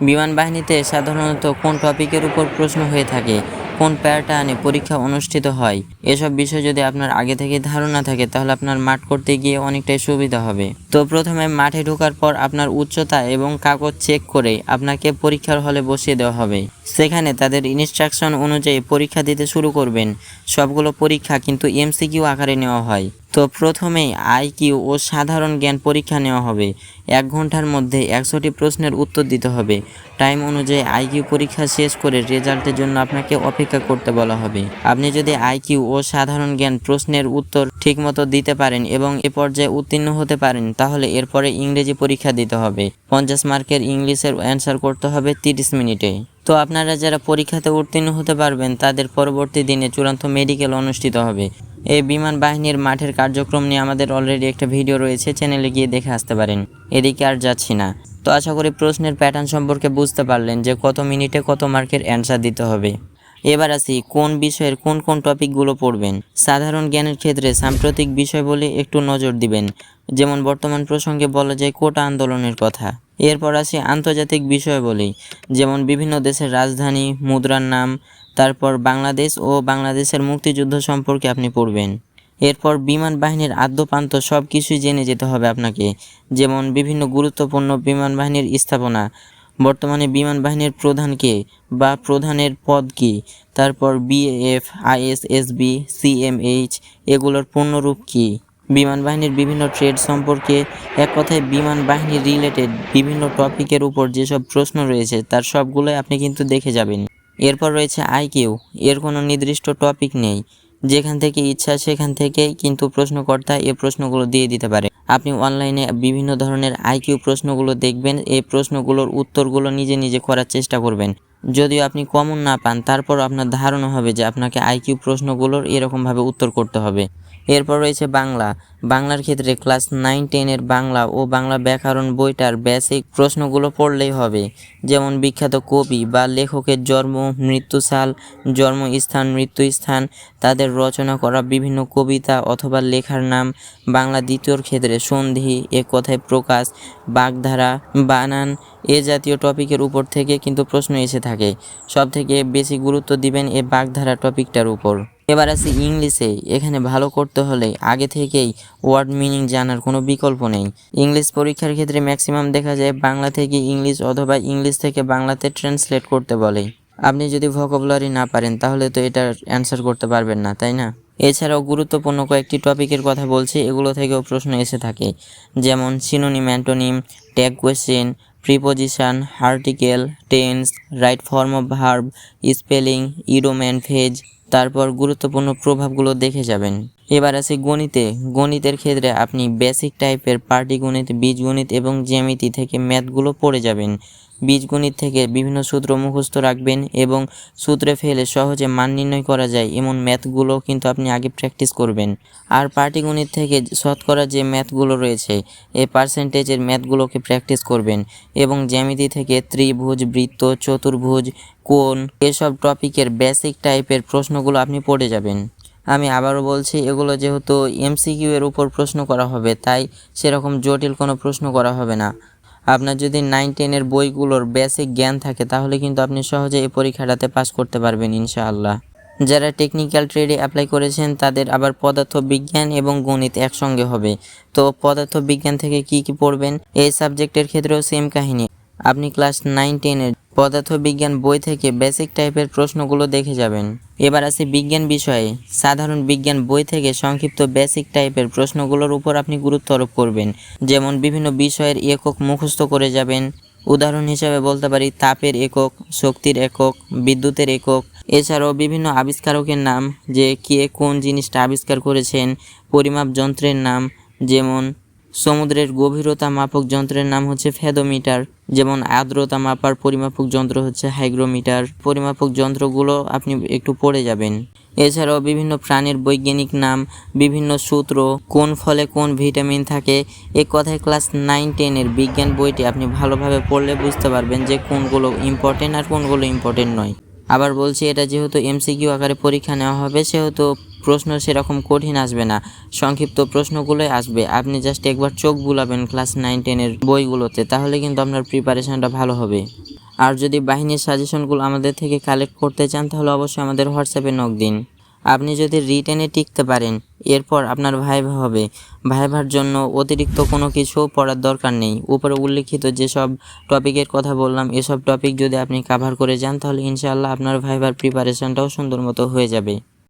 বিমান বাহিনীতে সাধারণত কোন টপিকের উপর প্রশ্ন হয়ে থাকে, কোন প্যাটার্নে পরীক্ষা অনুষ্ঠিত হয়, এসব বিষয় যদি আপনার আগে থেকে ধারণা থাকে তাহলে আপনার মাঠ করতে গিয়ে অনেকটাই সুবিধা হবে। তো প্রথমে মাঠে ঢোকার পর আপনার উচ্চতা এবং কাগজ চেক করে আপনাকে পরীক্ষার হলে বসিয়ে দেওয়া হবে। সেখানে তাদের ইনস্ট্রাকশন অনুযায়ী পরীক্ষা দিতে শুরু করবেন। সবগুলো পরীক্ষা কিন্তু এমসিকিউ আকারে নেওয়া হয়। তো প্রথমেই আইকিউ ও সাধারণ জ্ঞান পরীক্ষা নেওয়া হবে। এক ঘণ্টার মধ্যে একশোটি প্রশ্নের উত্তর দিতে হবে। টাইম অনুযায়ী আইকিউ পরীক্ষা শেষ করে রেজাল্টের জন্য আপনাকে অপেক্ষা করতে বলা হবে। আপনি যদি আইকিউ ও সাধারণ জ্ঞান প্রশ্নের উত্তর ঠিকমতো দিতে পারেন এবং এ পর্যায়ে উত্তীর্ণ হতে পারেন, তাহলে এরপরে ইংরেজি পরীক্ষা দিতে হবে। পঞ্চাশ মার্কের ইংলিশের অ্যান্সার করতে হবে তিরিশ মিনিটে। তো আপনারা যারা পরীক্ষাতে উত্তীর্ণ হতে পারবেন, তাদের পরবর্তী দিনে চূড়ান্ত মেডিকেল অনুষ্ঠিত হবে। এই বিমান বাহিনীর মাঠের কার্যক্রম নিয়ে আমাদের অলরেডি একটা ভিডিও রয়েছে চ্যানেলে গিয়ে দেখে আসতে পারেন। এদিকে আর যাচ্ছি না। তো আশা করি প্রশ্নের প্যাটার্ন সম্পর্কে বুঝতে পারলেন যে কত মিনিটে কত মার্কের অ্যান্সার দিতে হবে। এবার আসি, কোন বিষয়ের কোন কোন টপিকগুলো পড়বেন? সাধারণ জ্ঞানের ক্ষেত্রে সাম্প্রতিক বিষয় বলে একটু নজর দিবেন। যেমন বর্তমান প্রসঙ্গে বলা যায় কোটা আন্দোলনের কথা। এরপর আসি আন্তর্জাতিক বিষয় বলি। যেমন বিভিন্ন দেশের রাজধানী, মুদ্রার নাম তারপর বাংলাদেশ ও বাংলাদেশের মুক্তিযুদ্ধ সম্পর্কে আপনি পড়বেন। এরপর বিমান বাহিনীর আদ্যপান্ত সব কিছুই জেনে যেতে হবে আপনাকে, যেমন বিভিন্ন গুরুত্বপূর্ণ বিমান বাহিনীর স্থাপনা, বর্তমানে বিমান বাহিনীর প্রধান কে বা প্রধানের পদ কি, তারপর বিএফ আইএসএসবি সিএমএইচ এগুলোর পূর্ণরূপ কি, বিমান বাহিনীর বিভিন্ন ট্রেড সম্পর্কে, এক কথায় বিমান বাহিনী রিলেটেড বিভিন্ন টপিকের উপর যেসব প্রশ্ন রয়েছে, তার সবগুলোই আপনি কিন্তু দেখে যাবেন। এরপর রয়েছে আইকিউ এর কোনো নির্দিষ্ট টপিক নেই। যেখান থেকে ইচ্ছা সেখান থেকে কিন্তু প্রশ্নকর্তা এই প্রশ্নগুলো দিয়ে দিতে পারে। আপনি অনলাইনে বিভিন্ন ধরনের আইকিউ প্রশ্নগুলো দেখবেন। এই প্রশ্নগুলোর উত্তরগুলো নিজে নিজে করার চেষ্টা করবেন। যদিও আপনি কমন না পান তারপর আপনার ধারণা হবে যে আপনাকে আইকিউ প্রশ্নগুলোর এরকমভাবে উত্তর করতে হবে। এরপর রয়েছে বাংলা। বাংলার ক্ষেত্রে ক্লাস নাইন টেনের বাংলা ও বাংলা ব্যাকরণ বইটার বেসিক প্রশ্নগুলো পড়লেই হবে। যেমন বিখ্যাত কবি বা লেখকের জন্ম মৃত্যুসাল জন্মস্থান, মৃত্যুস্থান, তাদের রচনা করা বিভিন্ন কবিতা অথবা লেখার নাম। বাংলা দ্বিতীয়র ক্ষেত্রে সন্ধি, এ কথায় প্রকাশ, বাগধারা, বানান, এ জাতীয় টপিকের উপর থেকে কিন্তু প্রশ্ন এসে থাকে। সব থেকে বেশি গুরুত্ব দিবেন এ বাগধারা টপিকটার উপর। এবার আসি ইংলিশে, এখানে ভালো করতে হলে আগে থেকেই ওয়ার্ড মিনিং জানার কোনো বিকল্প নেই। ইংলিশ পরীক্ষার ক্ষেত্রে ম্যাক্সিমাম দেখা যায় বাংলা থেকে ইংলিশ অথবা ইংলিশ থেকে বাংলাতে ট্রান্সলেট করতে বলে। আপনি যদি ভোকাবুলারি না পারেন, তাহলে তো এটার অ্যান্সার করতে পারবেন না, তাই না? এছাড়াও গুরুত্বপূর্ণ কয়েকটি টপিকের কথা বলছি, এগুলো থেকেও প্রশ্ন এসে থাকে। যেমন synonym antonym tag question preposition article tense right form of verb spelling ইরোম্যান phrase তারপর গুরুত্বপূর্ণ প্রভাবগুলো দেখে যাবেন। এবার আছে গণিতে। গণিতের ক্ষেত্রে আপনি বেসিক টাইপের পাটিগণিত, বীজগণিত এবং জ্যামিতি থেকে ম্যাথগুলো পড়ে যাবেন। বীজগণিত থেকে বিভিন্ন সূত্র মুখস্থ রাখবেন এবং সূত্রে ফেলে সহজে মান নির্ণয় করা যায় এমন ম্যাথগুলো কিন্তু আপনি আগে প্র্যাকটিস করবেন। আর পাটিগণিত থেকে শতকরা যে ম্যাথগুলো রয়েছে এই পার্সেন্টেজের ম্যাথগুলোকে প্র্যাকটিস করবেন এবং জ্যামিতি থেকে ত্রিভুজ, বৃত্ত, চতুর্ভুজ, কোণ, এসব টপিকের বেসিক টাইপের প্রশ্নগুলো আপনি পড়ে যাবেন। আমি আবারও বলছি, এগুলো যেহেতু এমসিকিউ এর উপর প্রশ্ন করা হবে, তাই সেরকম জটিল কোনো প্রশ্ন করা হবে না। আপনার যদি নাইন টেনের বইগুলোর বেসিক জ্ঞান থাকে, তাহলে কিন্তু আপনি সহজে এই পরীক্ষাটাতে পাস করতে পারবেন ইনশাআল্লাহ। যারা টেকনিক্যাল ট্রেডে অ্যাপ্লাই করেছেন, তাদের আবার পদার্থ বিজ্ঞান এবং গণিত একসঙ্গে হবে। তো পদার্থ বিজ্ঞান থেকে কি কি পড়বেন? এই সাবজেক্টের ক্ষেত্রেও সেম কাহিনী। আপনি ক্লাস নাইন টেনের পদার্থবিজ্ঞান বই থেকে বেসিক টাইপের প্রশ্নগুলো দেখে যাবেন। এবার আছে বিজ্ঞান বিষয়ে। সাধারণ বিজ্ঞান বই থেকে সংক্ষিপ্ত বেসিক টাইপের প্রশ্নগুলোর উপর আপনি গুরুত্ব আরোপ করবেন। যেমন বিভিন্ন বিষয়ের একক মুখস্থ করে যাবেন। উদাহরণ হিসেবে বলতে পারি, তাপের একক, শক্তির একক, বিদ্যুতের একক। এছাড়াও বিভিন্ন আবিষ্কারকের নাম, যে কে কোন জিনিসটা আবিষ্কার করেছেন, পরিমাপ যন্ত্রের নাম, যেমন সমুদ্রের গভীরতা মাপক যন্ত্রের নাম হচ্ছে ফেদোমিটার, যেমন আর্দ্রতা মাপার পরিমাপক যন্ত্র হচ্ছে হাইগ্রোমিটার। পরিমাপক যন্ত্রগুলো আপনি একটু পড়ে যাবেন। এছাড়াও বিভিন্ন প্রাণীর বৈজ্ঞানিক নাম, বিভিন্ন সূত্র, কোন ফলে কোন ভিটামিন থাকে, এ কথায় ক্লাস নাইন টেনের বিজ্ঞান বইটি আপনি ভালোভাবে পড়লে বুঝতে পারবেন যে কোনগুলো ইম্পর্টেন্ট আর কোনগুলো ইম্পর্টেন্ট নয়। আবার বলছি, এটা যেহেতু এমসিকিউ আকারে পরীক্ষা নেওয়া হবে, সেহেতু প্রশ্ন সেরকম কঠিন আসবে না। সংক্ষিপ্ত প্রশ্নগুলোই আসবে। আপনি জাস্ট একবার চোখ বুলাবেন ক্লাস নাইন টেনের বইগুলোতে, তাহলে কিন্তু আপনার প্রিপারেশনটা ভালো হবে। আর যদি বাহিনীর সাজেশনগুলো আমাদের থেকে কালেক্ট করতে চান, তাহলে অবশ্যই আমাদের হোয়াটসঅ্যাপে নক দিন। আপনি যদি রিটেনে টিকতে পারেন, এরপর আপনার ভাইভা হবে। ভাইভার জন্য অতিরিক্ত কোনো কিছু পড়ার দরকার নেই। উপরে উল্লিখিত যেসব টপিকের কথা বললাম, এসব টপিক যদি আপনি কাভার করে যান, তাহলে ইনশাআল্লাহ আপনার ভাইভার প্রিপারেশনটাও সুন্দর মতো হয়ে যাবে।